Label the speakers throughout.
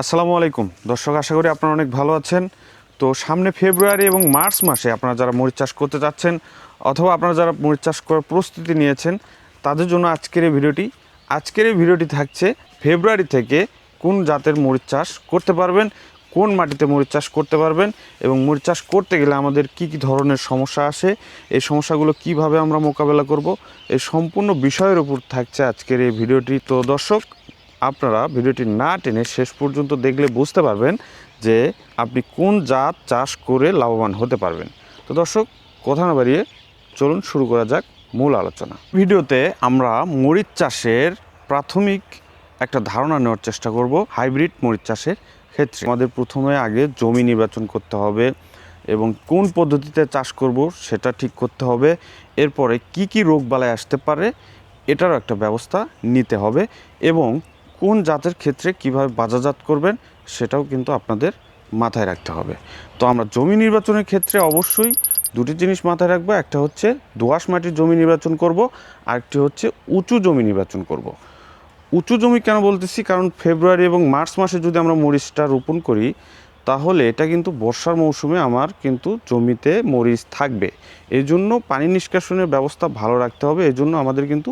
Speaker 1: আসসালামু আলাইকুম। দর্শক, আশা করি আপনারা অনেক ভালো আছেন। তো সামনে ফেব্রুয়ারি এবং মার্চ মাসে আপনারা যারা মরিচ চাষ করতে চাচ্ছেন অথবা আপনারা যারা মরিচ চাষ করার প্রস্তুতি নিয়েছেন, তাদের জন্য আজকের এই ভিডিওটি। আজকের এই ভিডিওটি থাকছে ফেব্রুয়ারি থেকে কোন জাতের মরিচ চাষ করতে পারবেন, কোন মাটিতে মরিচ চাষ করতে পারবেন এবং মরিচ চাষ করতে গেলে আমাদের কি কি ধরনের সমস্যা আসে, এই সমস্যাগুলো কীভাবে আমরা মোকাবেলা করব, এই সম্পূর্ণ বিষয়ের উপর থাকছে আজকের এই ভিডিওটি। তো দর্শক আপনারা ভিডিওটি না টেনে শেষ পর্যন্ত দেখলে বুঝতে পারবেন যে আপনি কোন জাত চাষ করে লাভবান হতে পারবেন। তো দর্শক, কথা না বাড়িয়ে চলুন শুরু করা যাক মূল আলোচনা। ভিডিওতে আমরা মরিচ চাষের প্রাথমিক একটা ধারণা নেওয়ার চেষ্টা করব, হাইব্রিড মরিচ চাষের ক্ষেত্রে। আমাদের প্রথমে আগে জমি নির্বাচন করতে হবে এবং কোন পদ্ধতিতে চাষ করব সেটা ঠিক করতে হবে। এরপরে কি কি রোগবালাই আসতে পারে এটারও একটা ব্যবস্থা নিতে হবে এবং কোন জাতের ক্ষেত্রে কীভাবে বাজারজাত করবেন সেটাও কিন্তু আপনাদের মাথায় রাখতে হবে। তো আমরা জমি নির্বাচনের ক্ষেত্রে অবশ্যই দুটি জিনিস মাথায় রাখব, একটা হচ্ছে দোআঁশ মাটির জমি নির্বাচন করব, আরেকটি হচ্ছে উঁচু জমি নির্বাচন করব। উঁচু জমি কেন বলতেছি? কারণ ফেব্রুয়ারি এবং মার্চ মাসে যদি আমরা মরিচটা রোপণ করি, তাহলে এটা কিন্তু বর্ষার মৌসুমে আমার কিন্তু জমিতে মরিচ থাকবে। এই জন্য পানি নিষ্কাশনের ব্যবস্থা ভালো রাখতে হবে এই জন্য আমাদের কিন্তু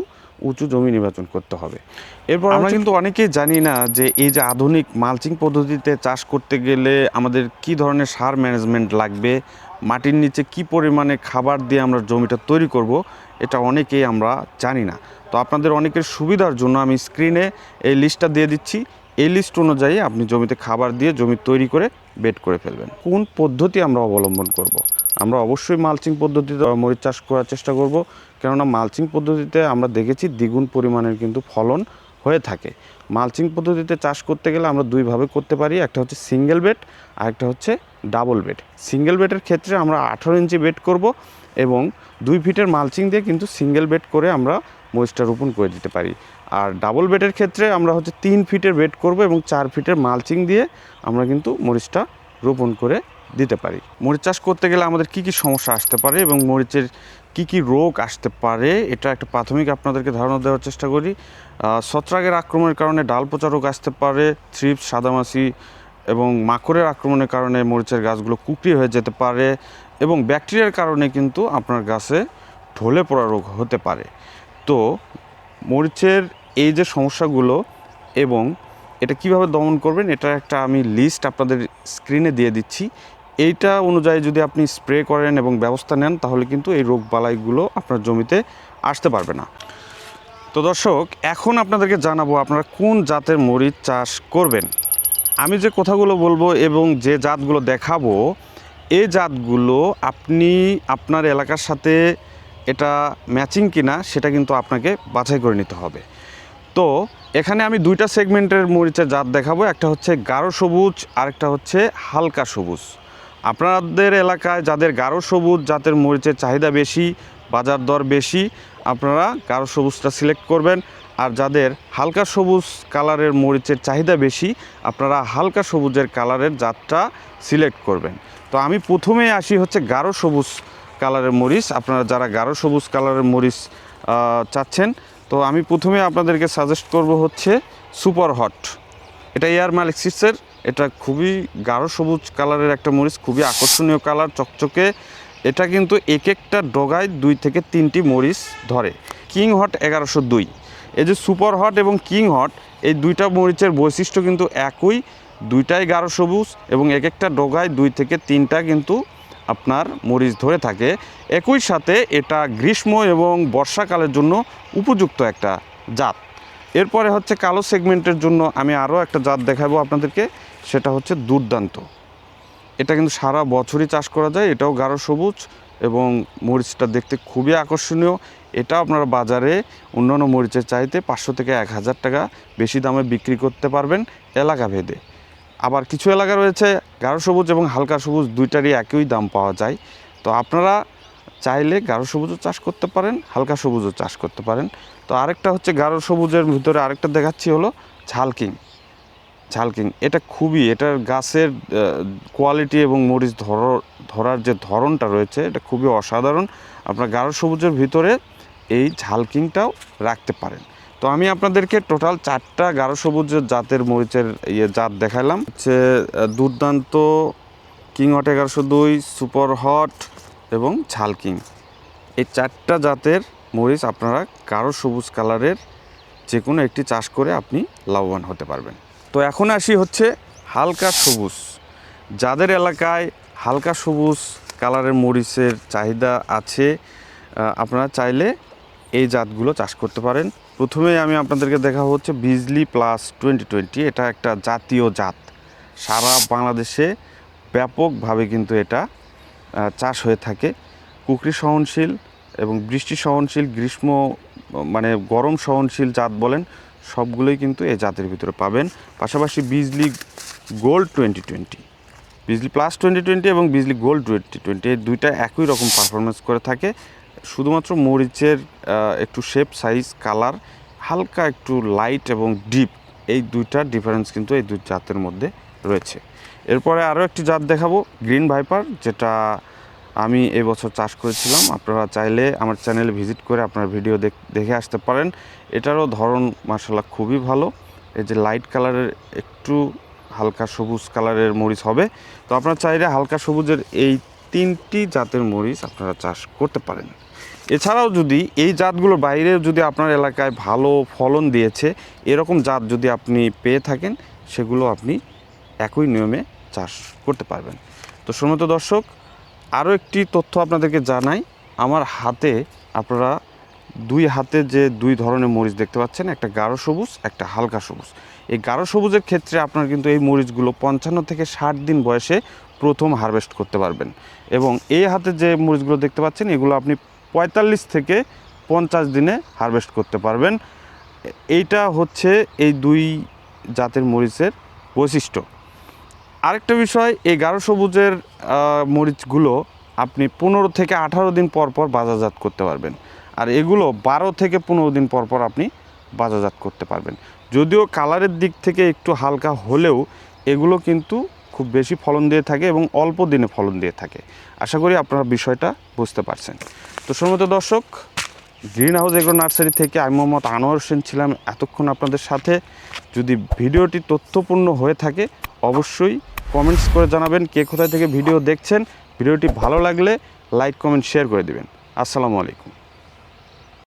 Speaker 1: উঁচু জমি নির্বাচন করতে হবে। এরপর আমরা কিন্তু অনেকেই জানি না যে এই যে আধুনিক মালচিং পদ্ধতিতে চাষ করতে গেলে আমাদের কি ধরনের সার ম্যানেজমেন্ট লাগবে মাটির নিচে কি পরিমাণে খাবার দিয়ে আমরা জমিটা তৈরি করব এটা অনেকেই আমরা জানি না। তো আপনাদের অনেকের সুবিধার জন্য আমি স্ক্রিনে এই লিস্টটা দিয়ে দিচ্ছি। এই লিস্ট অনুযায়ী আপনি জমিতে খাবার দিয়ে জমি তৈরি করে বেড করে ফেলবেন। কোন পদ্ধতি আমরা অবলম্বন করব। আমরা অবশ্যই মালচিং পদ্ধতিতে মরিচ চাষ করার চেষ্টা করব। কেননা মালচিং পদ্ধতিতে আমরা দেখেছি দ্বিগুণ পরিমাণের কিন্তু ফলন হয়ে থাকে। মালচিং পদ্ধতিতে চাষ করতে গেলে আমরা দুইভাবে করতে পারি, একটা হচ্ছে সিঙ্গেল বেড আর একটা হচ্ছে ডাবল বেড সিঙ্গেল বেডের ক্ষেত্রে আমরা আঠারো ইঞ্চি বেড করব এবং দুই ফিটের মালচিং দিয়ে কিন্তু সিঙ্গেল বেড করে আমরা মরিচটা রোপণ করে দিতে পারি। আর ডাবল বেডের ক্ষেত্রে আমরা হচ্ছে তিন ফিটের বেড করব এবং চার ফিটের মালচিং দিয়ে আমরা কিন্তু মরিচটা রোপণ করে দিতে পারি। মরিচ চাষ করতে গেলে আমাদের কি কি সমস্যা আসতে পারে এবং মরিচের কি কি রোগ আসতে পারে, এটা একটা প্রাথমিক আপনাদেরকে ধারণা দেওয়ার চেষ্টা করি। ছত্রাকের আক্রমণের কারণে ডাল পচা রোগ আসতে পারে, থ্রিপস, সাদামাছি এবং মাকড়ের আক্রমণের কারণে মরিচের গাছগুলো কুকড়ি হয়ে যেতে পারে এবং ব্যাকটেরিয়ার কারণে কিন্তু আপনার গাছে ঢলে পড়া রোগ হতে পারে। তো মরিচের এই যে সমস্যাগুলো এবং এটা কীভাবে দমন করবেন এটার একটা আমি লিস্ট আপনাদের স্ক্রিনে দিয়ে দিচ্ছি। এইটা অনুযায়ী যদি আপনি স্প্রে করেন এবং ব্যবস্থা নেন, তাহলে কিন্তু এই রোগ বালাইগুলো আপনার জমিতে আসতে পারবে না। তো দর্শক, এখন আপনাদেরকে জানাব আপনারা কোন জাতের মরিচ চাষ করবেন। আমি যে কথাগুলো বলব এবং যে জাতগুলো দেখাবো এই জাতগুলো আপনি আপনার এলাকার সাথে এটা ম্যাচিং কিনা, সেটা কিন্তু আপনাকে বাছাই করে নিতে হবে। তো এখানে আমি দুইটা সেগমেন্টের মরিচের জাত দেখাবো, একটা হচ্ছে গাঢ় সবুজ, আরেকটা হচ্ছে হালকা সবুজ। আপনাদের এলাকায় যাদের গাঢ় সবুজ, জাতের মরিচের চাহিদা বেশি, বাজার দর বেশি, আপনারা গাঢ় সবুজটা সিলেক্ট করবেন। আর যাদের হালকা সবুজ কালারের মরিচের চাহিদা বেশি, আপনারা হালকা সবুজের কালারের জাতটা সিলেক্ট করবেন। তো আমি প্রথমে আসি হচ্ছে গাঢ় সবুজ কালারের মরিচ। আপনারা যারা গাঢ় সবুজ কালারের মরিচ চাচ্ছেন, তো আমি প্রথমে আপনাদেরকে সাজেস্ট করব হচ্ছে সুপার হট এটা এয়ার ম্যালেক্সিসের এটা খুবই গাঢ় সবুজ কালারের একটা মরিচ, খুবই আকর্ষণীয় কালার, চকচকে। এটা কিন্তু এক একটা ডগায় দুই থেকে তিনটি মরিচ ধরে। কিং হট এগারোশো দুই। এই যে সুপার হট এবং কিং হট, এই দুইটা মরিচের বৈশিষ্ট্য কিন্তু একই। দুইটাই গাঢ় সবুজ এবং এক একটা ডগায় দুই থেকে তিনটা কিন্তু আপনার মরিচ ধরে থাকে। একই সাথে এটা গ্রীষ্ম এবং বর্ষাকালের জন্য উপযুক্ত একটা জাত। এরপরে হচ্ছে কালো সেগমেন্টের জন্য আমি আরও একটা জাত দেখাবো আপনাদেরকে, সেটা হচ্ছে দুর্দান্ত। এটা কিন্তু সারা বছরই চাষ করা যায়, এটাও গাঢ় সবুজ এবং মরিচটা দেখতে খুবই আকর্ষণীয়। এটা আপনারা বাজারে অন্যান্য মরিচের চাইতে পাঁচশো থেকে এক হাজার টাকা বেশি দামে বিক্রি করতে পারবেন এলাকা ভেদে। আবার কিছু এলাকা রয়েছে গাঢ় সবুজ এবং হালকা সবুজ, দুইটারই একই দাম পাওয়া যায়। তো আপনারা চাইলে গাঢ় সবুজও চাষ করতে পারেন, হালকা সবুজও চাষ করতে পারেন। তো আরেকটা হচ্ছে গাঢ় সবুজের ভিতরে আরেকটা দেখাচ্ছি হলো ঝালকিং। ঝালকিং, এটা খুবই এটার গাছের কোয়ালিটি এবং মরিচ ধর, ধরার যে ধরনটা রয়েছে, এটা খুবই অসাধারণ। আপনার গাঢ় সবুজের ভিতরে এই ঝালকিংটাও রাখতে পারেন। তো আমি আপনাদেরকে টোটাল চারটা গাঢ় সবুজের জাতের মরিচের ইয়ে জাত দেখালাম। হচ্ছে দুর্দান্ত কিং হট এগারোশো দুই, সুপার হট এবং ঝালকিং। এই চারটা জাতের মরিচ আপনারা গাঢ় সবুজ কালারের যে কোনো একটি চাষ করে আপনি লাভবান হতে পারবেন। তো এখন আসি হচ্ছে হালকা সবুজ। যাদের এলাকায় হালকা সবুজ কালারের মরিচের চাহিদা আছে আপনারা চাইলে এই জাতগুলো চাষ করতে পারেন। প্রথমে আমি আপনাদেরকে দেখা হচ্ছে বিজলি প্লাস টোয়েন্টি টোয়েন্টি। এটা একটা জাতীয় জাত। সারা বাংলাদেশে ব্যাপকভাবে কিন্তু এটা চাষ হয়ে থাকে। কুকরি সহনশীল এবং বৃষ্টি সহনশীল, গ্রীষ্ম মানে গরম সহনশীল জাত বলেন, সবগুলোই কিন্তু এই জাতের ভিতরে পাবেন। পাশাপাশি Bijli gold twenty twenty. Bijli plus twenty twenty এবং বিজলি গোল্ড টোয়েন্টি টোয়েন্টি, এই দুইটা একই রকম পারফরমেন্স করে থাকে। শুধুমাত্র মরিচের একটু শেপ সাইজ কালার হালকা একটু লাইট এবং ডিপ এই দুইটা ডিফারেন্স কিন্তু এই দুই জাতের মধ্যে রয়েছে। এরপরে আরও একটি জাত দেখাবো গ্রিন ভাইপার যেটা আমি এবছর চাষ করেছিলাম। আপনারা চাইলে আমার চ্যানেলে ভিজিট করে আপনার ভিডিও দেখ- আসতে পারেন। এটারও ধরন মার্শাল্লাহ খুবই ভালো। এই যে লাইট কালারের একটু হালকা সবুজ কালারের মরিচ হবে। তো আপনারা চাইলে হালকা সবুজের এই তিনটি জাতের মরিচ আপনারা চাষ করতে পারেন। এছাড়াও যদি এই জাতগুলোর বাইরে যদি আপনার এলাকায় ভালো ফলন দিয়েছে, এরকম জাত যদি আপনি পেয়ে থাকেন, সেগুলো আপনি একই নিয়মে চাষ করতে পারবেন। তো সম্মত দর্শক আরও একটি তথ্য আপনাদেরকে জানাই। আমার হাতে আপনারা দুই হাতে যে দুই ধরনের মরিচ দেখতে পাচ্ছেন, একটা গাঢ় সবুজ, একটা হালকা সবুজ। এই গাঢ় সবুজের ক্ষেত্রে আপনার কিন্তু এই মরিচগুলো পঞ্চান্ন থেকে ষাট দিন বয়সে প্রথম হারভেস্ট করতে পারবেন। এবং এই হাতে যে মরিচগুলো দেখতে পাচ্ছেন, এগুলো আপনি পঁয়তাল্লিশ থেকে পঞ্চাশ দিনে হারভেস্ট করতে পারবেন। এইটা হচ্ছে এই দুই জাতের মরিচের বৈশিষ্ট্য। আরেকটা বিষয়, এই গাঢ় সবুজের মরিচগুলো আপনি পনেরো থেকে আঠারো দিন পর পর বাজারজাত করতে পারবেন। আর এগুলো বারো থেকে পনেরো দিন পর পর আপনি বাজারজাত করতে পারবেন। যদিও কালারের দিক থেকে একটু হালকা হলেও এগুলো কিন্তু খুব বেশি ফলন দিয়ে থাকে এবং অল্প দিনে ফলন দিয়ে থাকে। আশা করি আপনারা বিষয়টা বুঝতে পারছেন। তো সম্মত দর্শক, গ্রিন হাউস এগ্রো নার্সারি থেকে আমি মোহাম্মদ আনোয়ার হোসেন ছিলাম। এতক্ষণ আপনাদের সাথে যদি ভিডিওটি তথ্যপূর্ণ হয়ে থাকে, অবশ্যই কমেন্টস করে জানাবেন কে কোথায় থেকে ভিডিও দেখছেন। ভিডিওটি ভালো লাগলে লাইক, কমেন্ট, শেয়ার করে দিবেন। আসসালামু আলাইকুম।